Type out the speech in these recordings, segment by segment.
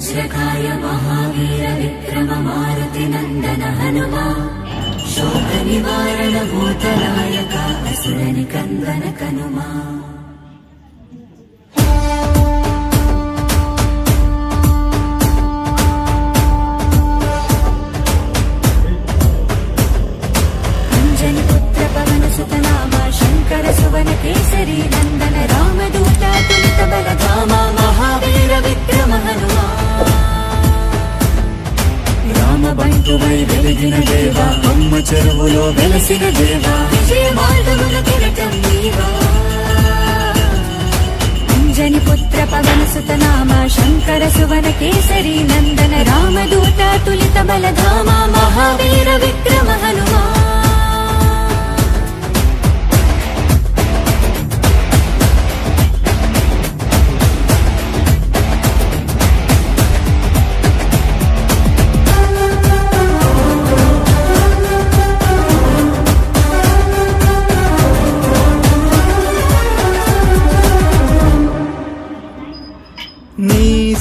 वज्रकाय महावीर विक्रम मारुति नन्दन हनुमा शोकनिवारण भूतनायक असुरनिकन्दन कनुमा अञ्जनि पुत्र पवन सुत नाम शङ्कर सुवन केसरी नन्दन रामदूत तुलित बलधामा రామబంటువై వెలిగిన దేవా అమ్మ చెరువులో వెలసిన దేవా. విజయ మార్గముల కిరటం నీవా. అంజని పుత్ర పవన సుతనామ శంకర సువన కేసరి నందన రామదూత తులిత బలధామ మహావీర విక్రమ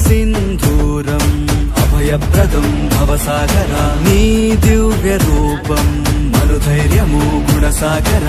నీ సింధూరం అభయప్రదం భవసాగర నీ దివ్య రూపం మరుధైర్యము గుణసాగర.